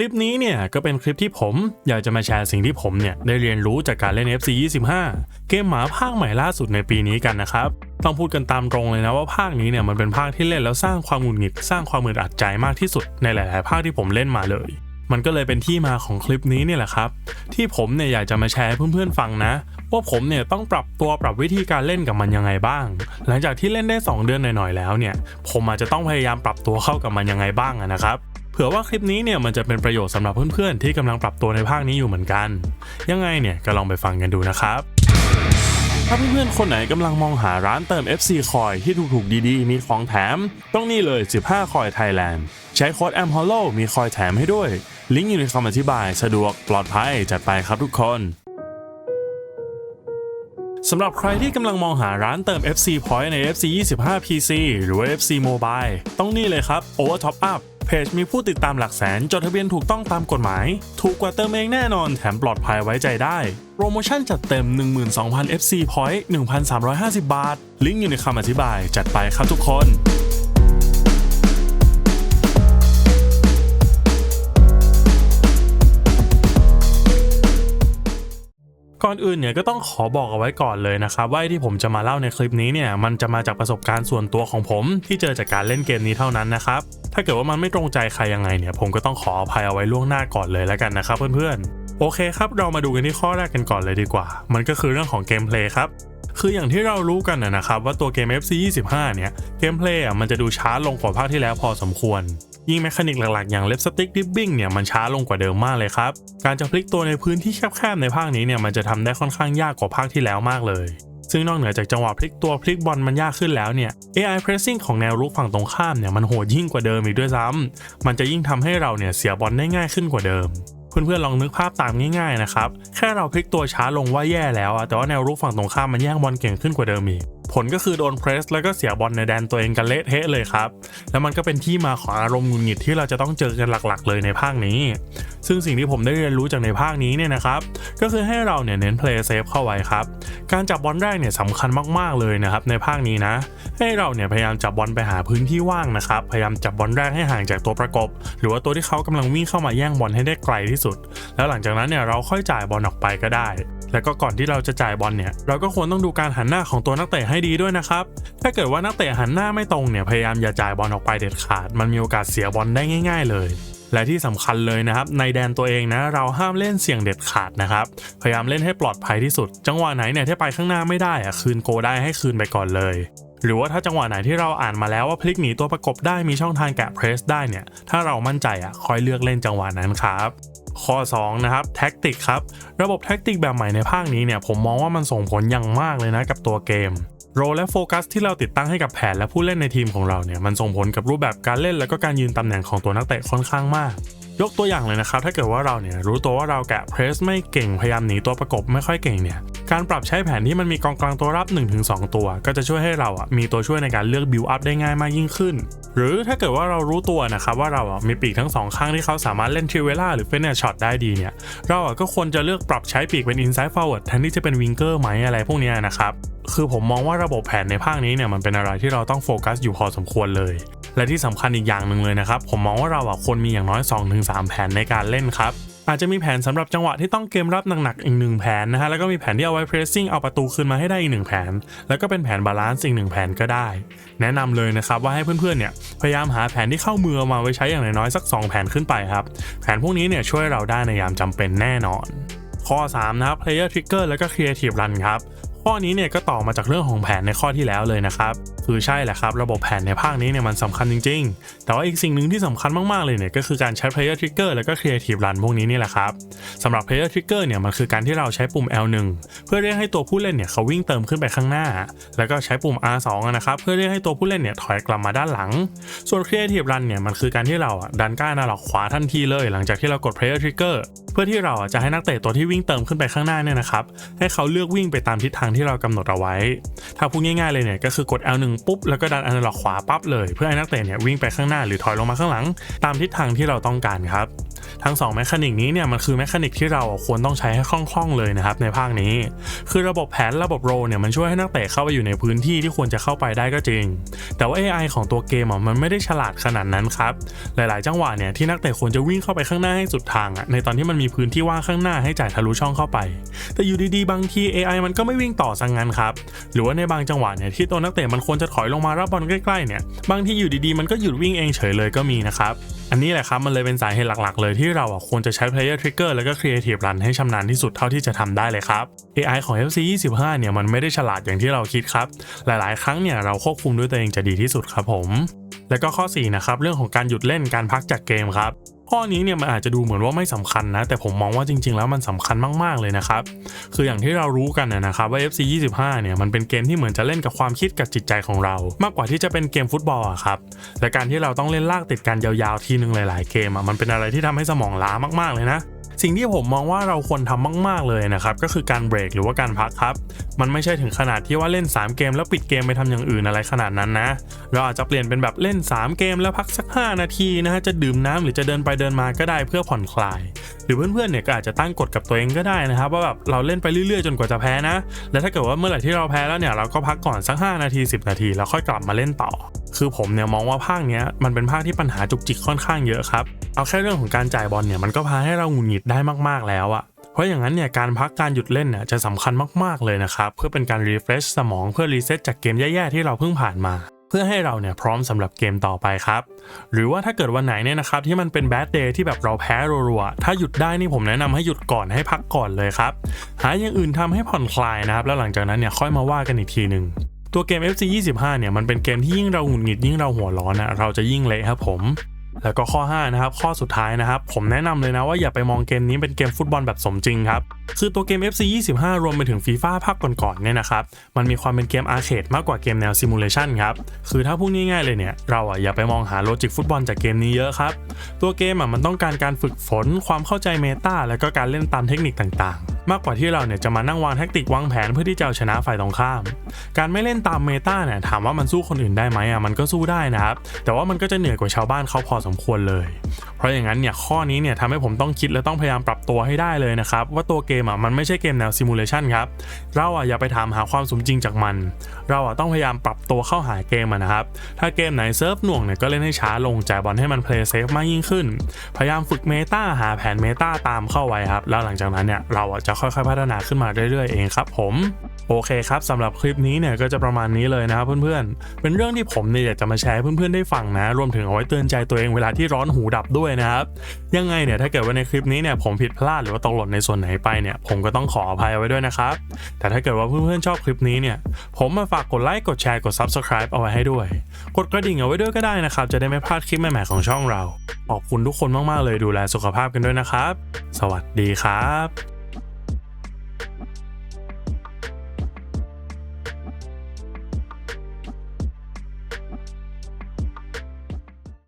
ลิปนี้เนี่ยก็เป็นคลิปที่ผมอยากจะมาแชร์สิ่งที่ผมเนี่ยได้เรียนรู้จากการเล่น FC 25 เกมหมาภาคใหม่ล่าสุดในปีนี้กันนะครับ ต้องพูดกันตามตรงเลยนะว่าภาคนี้เนี่ยมันเป็นภาคที่เล่นแล้วสร้างความหงุดหงิดสร้างความมืดอัดใจมากที่สุดในหลาย ๆ ภาคที่ผมเล่นมาเลย มันก็เลยเป็นที่มาของคลิปนี้เนี่ยแหละครับ ที่ผมเนี่ยอยากจะมาแชร์ให้เพื่อน ๆ ฟังนะ ว่าผมเนี่ยต้องปรับตัวปรับวิธีการเล่นกับมันยังไงบ้าง หลังจากที่เล่นได้ 2 เดือนหน่อย ๆ แล้วเนี่ย ผมอาจจะต้องพยายามปรับตัวเข้ากับมันยังไงบ้างนะครับ เผื่อว่าคลิปนี้เนี่ยมันจะเป็นประโยชน์สำหรับเพื่อนๆ ที่กำลังปรับตัวในภาคนี้อยู่เหมือนกัน ยังไงเนี่ยก็ลองไปฟังกันดูนะครับถ้าเพื่อนๆ คนไหนกำลังมองหาร้านเติม FC คอยที่ถูกๆ ดีๆ มีของแถม ต้องนี่เลย 15 คอยไทยแลนด์ ใช้โค้ด m h o l l o มีคอยแถมให้ด้วย ลิงก์อยู่ในคำอธิบาย สะดวกปลอดภัย จัดไปครับทุกคนสำหรับใครที่กำลังมองหาร้านเติม FC Point ใน FC 25 PC หรือ FC Mobile ต้องนี่เลยครับ Overtop Up เพจมีผู้ติดตามหลักแสนจดทะเบียนถูกต้องตามกฎหมาย ถูกกว่าเติมเองแน่นอนแถมปลอดภัยไว้ใจได้ โปรโมชั่นจัดเต็ม 12,000 FC Point 1,350 บาท ลิงก์อยู่ในคำอธิบายจัดไปครับทุกคน ก่อนอื่นเนี่ยก็ต้องขอบอกเอาไว้ก่อนเลยนะครับว่าที่ผมจะมาเล่าในคลิปนี้เนี่ยมันจะมาจากประสบการณ์ส่วนตัวของผม ที่เจอจากการเล่นเกมนี้เท่านั้นนะครับถ้าเกิดว่ามันไม่ตรงใจใครยังไงเนี่ยผมก็ต้องขออภัยเอาไว้ล่วงหน้าก่อนเลยแล้วกันนะครับเพื่อนๆโอเคครับเรามาดูกันที่ข้อแรกกันก่อนเลยดีกว่า มันก็คือเรื่องของเกมเพลย์ครับคืออย่างที่เรารู้กันนะนะครับว่าตัวเกม FC 25เนี่ยเกมเพลย์อะมันจะดูช้าลงกว่าภาคที่แล้วพอสมควร ยิ่งแมคานิกหลักๆ อย่างเล็บสติ๊กดิฟบิ้งเนี่ยมันช้าลงกว่าเดิมมากเลยครับ การจะพลิกตัวในพื้นที่แคบๆในภาคนี้เนี่ยมันจะทำได้ค่อนข้างยากกว่าภาคที่แล้วมากเลย ซึ่งนอกเหนือจากจังหวะพลิกตัวพลิกบอลมันยากขึ้นแล้วเนี่ย AI pressing ของแนวรุกฝั่งตรงข้ามเนี่ยมันโหดยิ่งกว่าเดิมอีกด้วยซ้ำมันจะยิ่งทำให้เราเนี่ยเสียบอลได้ง่ายขึ้นกว่าเดิมเพื่อนๆลองนึกภาพตามง่ายๆนะครับ แค่เราพลิกตัวช้าลงว่าแย่แล้วอะแต่ว่าแนวรุกฝั่งตรงข้ามมันแย่งบอลเก่งขึ้นกว่าเดิมอีก ผลก็คือโดนเพรสแล้วก็เสียบอลในแดนตัวเองกันเละเทะเลยครับ แล้วมันก็เป็นที่มาของอารมณ์หงุดหงิดที่เราจะต้องเจอกันหลักๆ เลยในภาคนี้ซึ่งสิ่งที่ผมได้เรียนรู้จากในภาคนี้เนี่ยนะครับก็คือให้เราเนี่ยเน้น play safe เข้าไว้ครับการจับบอลแรกเนี่ยสำคัญมากๆเลยนะครับในภาคนี้นะ ให้เราเนี่ยพยายามจับบอลไปหาพื้นที่ว่างนะครับพยายามจับบอลแรกให้ห่างจากตัวประกบ หรือว่าตัวที่เขากำลังวิ่งเข้ามาแย่งบอลให้ได้ไกลที่สุด แล้วหลังจากนั้นเนี่ยเราค่อยจ่ายบอลออกไปก็ได้แล้วก็ก่อนที่เราจะจ่ายบอลเนี่ยเราก็ควรต้องดูการหันหน้าของตัวนักเตะให้ดีด้วยนะครับ ถ้าเกิดว่านักเตะหันหน้าไม่ตรงเนี่ยพยายามอย่าจ่ายบอลออกไปเด็ดขาด มันมีโอกาสเสียบอลได้ง่าย ๆ เลย และที่สำคัญเลยนะครับ ในแดนตัวเองนะเราห้ามเล่นเสี่ยงเด็ดขาดนะครับ พยายามเล่นให้ปลอดภัยที่สุด จังหวะไหนเนี่ยที่ไปข้างหน้าไม่ได้อะคืนโกได้ให้คืนไปก่อนเลย หรือว่าถ้าจังหวะไหนที่เราอ่านมาแล้วว่าพลิกหนีตัวประกบได้มีช่องทางแกะเพรสได้เนี่ย ถ้าเรามั่นใจอะคอยเลือกเล่นจังหวะนั้นครับข้อ2นะครับแท็กติกครับ ระบบแท็กติกแบบใหม่ในภาคนี้เนี่ยผมมองว่ามันส่งผลอย่างมากเลยนะกับตัวเกม โรและโฟกัสที่เราติดตั้งให้กับแผนและผู้เล่นในทีมของเราเนี่ยมันส่งผลกับรูปแบบการเล่นและก็การยืนตำแหน่งของตัวนักเตะค่อนข้างมาก ยกตัวอย่างเลยนะครับ ถ้าเกิดว่าเราเนี่ยรู้ตัวว่าเราแกะเพรสไม่เก่งพยายามหนีตัวประกบไม่ค่อยเก่งเนี่ยการปรับใช้แผนที่มันมีกองกลางตัวรับ 1-2 ตัว ก็จะช่วยให้เราอะมีตัวช่วยในการเลือกบิวอัพได้ง่ายมากยิ่งขึ้น หรือถ้าเกิดว่าเรารู้ตัวนะครับว่าเราอะมีปีกทั้งสองข้างที่เขาสามารถเล่นทริเวล่าหรือเป็นเนช็อตได้ดีเนี่ยเราอะก็ควรจะเลือกปรับใช้ปีกเป็น inside forward แทนที่จะเป็นวิงเกอร์ไหมอะไรพวกนี้นะครับคือผมมองว่าระบบแผนในภาคนี้เนี่ยมันเป็นอะไรที่เราต้องโฟกัสอยู่พอสมควรเลย และที่สำคัญอีกอย่างหนึ่งเลยนะครับ ผมมองว่าเราอะควรมีอย่างน้อย 2-3 แผนในการเล่นครับอาจจะมีแผนสำหรับจังหวะที่ต้องเกมรับหนักๆอีกหนึ่งแผนนะฮะแล้วก็มีแผนที่เอาไว้ pressing เอาประตูคืนมาให้ได้อีกหนึ่งแผน แล้วก็เป็นแผนบาลานซ์อีกหนึ่งแผนก็ได้ แนะนำเลยนะครับว่าให้เพื่อนๆเนี่ยพยายามหาแผนที่เข้ามือมาไว้ใช้อย่างน้อยๆสัก 2 แผนขึ้นไปครับ แผนพวกนี้เนี่ยช่วยเราได้ในยามจำเป็นแน่นอนข้อ 3 นะครับ player trigger แล้วก็ creative run ครับ ข้อนี้เนี่ยก็ต่อมาจากเรื่องของแผนในข้อที่แล้วเลยนะครับ คือใช่แหละครับ ระบบแผนในภาคนี้เนี่ยมันสำคัญจริง ๆ แต่ว่าอีกสิ่งหนึ่งที่สำคัญมาก ๆ เลยเนี่ยก็คือการใช้ player trigger แล้วก็ creative run พวกนี้นี่แหละครับสำหรับ player trigger เนี่ยมันคือการที่เราใช้ปุ่ม L1 เพื่อเรียกให้ตัวผู้เล่นเนี่ยเขาวิ่งเติมขึ้นไปข้างหน้า แล้วก็ใช้ปุ่ม R2 นะครับเพื่อเรียกให้ตัวผู้เล่นเนี่ยถอยกลับมาด้านหลัง ส่วน creative run เนี่ยมันคือการที่เราดันก้านหน้าหลอกขวาทันทีเลย หลังจากที่เรากด player trigger เพื่อที่เราจะให้นักเตะตัวที่วิ่งเติมขึ้นไปข้างหน้าเนี่ยนะครับให้เขาเลือกวิ่งไปตามทิศทางที่เรากำหนดเอาไว้ ถ้าพูดง่ายๆเลยเนี่ยก็คือกด L1 ปุ๊บแล้วก็ดันอนาล็อกขวาปั๊บเลย เพื่อให้นักเตะเนี่ยวิ่งไปข้างหน้าหรือถอยลงมาข้างหลัง ตามทิศทางที่เราต้องการครับ ทั้ง2แมคานิกนี้เนี่ยมันคือแมคานิกที่เราควรต้องใช้ให้คล่องๆเลยนะครับในภาคนี้ คือระบบแผนระบบโรเนี่ยมันช่วยให้นักเตะเข้าไปอยู่ในพื้นที่ที่ควรจะเข้าไปได้ก็จริง แต่ว่า AI ของตัวเกมอะมันไม่ได้ฉลาดขนาดนั้นครับหลายๆ จังหวะเนี่ยที่นักเตะควรจะวิ่งเข้าไปข้างหน้าให้สุดทางอะในตอนที่มันมีพื้นที่ว่างข้างหน้าให้จ่ายทะลุช่องเข้าไป แต่อยู่ดีๆบางที AI มันก็ไม่วิ่งต่อสังงั้นครับหรือว่าในบางจังหวะเนี่ยที่ตัวนักเตะมันควรจะถอยลงมารับบอลใกล้ๆเนี่ยบางทีอยู่ดีๆมันก็หยุดวิ่งเองเฉยเลยก็มีนะครับ อันนี้แหละครับมันเลยเป็นสาเหตุหลักๆ เลยที่เราควรจะใช้ player trigger แล้วก็ creative run ให้ชำนาญที่สุดเท่าที่จะทำได้เลยครับ AI ของ FC 25เนี่ยมันไม่ได้ฉลาดอย่างที่เราคิดครับ หลายๆ ครั้งเนี่ยเราควบคุมด้วยตัวเองจะดีที่สุดครับผม แล้วก็ข้อ4นะครับเรื่องของการหยุดเล่นการพักจากเกมครับข้อนี้เนี่ยมันอาจจะดูเหมือนว่าไม่สำคัญนะ แต่ผมมองว่าจริง ๆ แล้วมันสำคัญมากๆเลยนะครับ คืออย่างที่เรารู้กันนะครับว่า FC 25เนี่ยมันเป็นเกมที่เหมือนจะเล่นกับความคิดกับจิตใจของเรา มากกว่าที่จะเป็นเกมฟุตบอลอะครับและการที่เราต้องเล่นลากติดกันยาวๆทีนึงหลาย ๆ เกมอะมันเป็นอะไรที่ทำให้สมองล้ามากๆเลยนะ สิ่งที่ผมมองว่าเราควรทำมากๆเลยนะครับก็คือการเบรกหรือว่าการพักครับ มันไม่ใช่ถึงขนาดที่ว่าเล่น 3 เกม แล้วปิดเกมไปทำอย่างอื่นอะไรขนาดนั้นนะ เราอาจจะเปลี่ยนเป็นแบบเล่น 3 เกมแล้วพักสัก 5 นาทีนะฮะจะดื่มน้ำหรือจะเดินไปเดินมาก็ได้เพื่อผ่อนคลาย หรือเพื่อนๆเนี่ยก็อาจจะตั้งกฎกับตัวเองก็ได้นะครับว่าแบบเราเล่นไปเรื่อยๆ จนกว่าจะแพ้นะ และถ้าเกิดว่าเมื่อไหร่ที่เราแพ้แล้วเนี่ยเราก็พักก่อนสัก 5 นาที 10 นาทีแล้วค่อยกลับมาเล่นต่อ คือผมเนี่ยมองว่าภาคเนี้ยมันเป็นภาคที่ปัญหาจุกจิกค่อนข้างเยอะครับ เอาแค่เรื่องของการจ่ายบอลเนี่ยมันก็พาให้เราหงุดหงิดได้มากๆแล้วอะเพราะอย่างนั้นเนี่ยการพักการหยุดเล่นเนี่ยจะสำคัญมากๆเลยนะครับเพื่อเป็นการรีเฟรชสมองเพื่อรีเซ็ตจากเกมแย่ๆที่เราเพิ่งผ่านมาเพื่อให้เราเนี่ยพร้อมสำหรับเกมต่อไปครับ หรือว่าถ้าเกิดวันไหนเนี่ยนะครับที่มันเป็นแบดเดย์ที่แบบเราแพ้รัวๆ ถ้าหยุดได้นี่ผมแนะนำให้หยุดก่อนให้พักก่อนเลยครับ หาอย่างอื่นทำให้ผ่อนคลายนะครับ แล้วหลังจากนั้นเนี่ยค่อยมาว่ากันอีกทีหนึ่ง ตัวเกม FC 25เนี่ยมันเป็นเกมที่ยิ่งเราหงุดหงิดยิ่งเราหัวร้อนนะเราจะยิ่งเละครับผมแล้วก็ข้อ 5 นะครับ ข้อสุดท้ายนะครับ ผมแนะนำเลยนะว่าอย่าไปมองเกมนี้เป็นเกมฟุตบอลแบบสมจริงครับ คือตัวเกม FC 25 รวมไปถึงฟีฟ่าภาคก่อนๆเนี่ยนะครับ มันมีความเป็นเกมอาร์เคดมากกว่าเกมแนวซิมูเลชันครับ คือถ้าพูดง่ายๆเลยเนี่ย เราอะอย่าไปมองหาโลจิกฟุตบอลจากเกมนี้เยอะครับ ตัวเกมอะมันต้องการการฝึกฝน ความเข้าใจเมตาแล้วก็การเล่นตามเทคนิคต่างๆ มากกว่าที่เราเนี่ยจะมานั่งวางแทคติกวางแผนเพื่อที่จะเอาชนะฝ่ายตรงข้าม การไม่เล่นตามเมตาเนี่ยถามว่ามันสู้คนอื่นได้ไหมอะมันก็สู้ได้นะครับ แต่ว่ามันก็จะเหนื่อยกว่าชาวบ้านเขาพอสมควรเลย เพราะอย่างนั้นเนี่ยข้อนี้เนี่ยทำให้ผมต้องคิดและต้องพยายามปรับตัวให้ได้เลยนะครับ ว่าตัวเกมอะมันไม่ใช่เกมแนวซิมูเลชันครับเราอะอย่าไปถามหาความสมจริงจากมัน เราอะต้องพยายามปรับตัวเข้าหาเกมอะนะครับถ้าเกมไหนเซิร์ฟหน่วงเนี่ยก็เล่นให้ช้าลงจ่ายบอลให้มันเพลย์เซฟมากยิ่งขึ้น พยายามฝึกเมตาหาแผนเมตาตามเข้าไว้ครับแล้วหลังจากนั้นเนี่ยเราอะจะค่อยๆพัฒนาขึ้นมาเรื่อยๆเองครับผมโอเคครับสำหรับคลิปนี้เนี่ยก็จะประมาณนี้เลยนะครับเพื่อนๆ เป็นเรื่องที่ผมเนี่ยอยากจะมาแชร์เพื่อนๆได้ฟังนะ รวมถึงเอาไว้เตือนใจตัวเองเวลาที่ร้อนหูดับด้วยนะครับ ยังไงเนี่ยถ้าเกิดว่าในคลิปนี้เนี่ยผมผิดพลาดหรือว่าตกหล่นในส่วนไหนไปเนี่ยผมก็ต้องขออภัยไว้ด้วยนะครับ แต่ถ้าเกิดว่าเพื่อนๆชอบคลิปนี้เนี่ยผมมาฝากกดไลค์กดแชร์กด Subscribe เอาไว้ให้ด้วย กดกระดิ่งเอาไว้ด้วยก็ได้นะครับจะได้ไม่พลาดคลิปใหม่ๆของช่องเราขอบคุณทุกคนมากๆเลยดูแลสุขภาพกันด้วยนะครับ สวัสดีครับ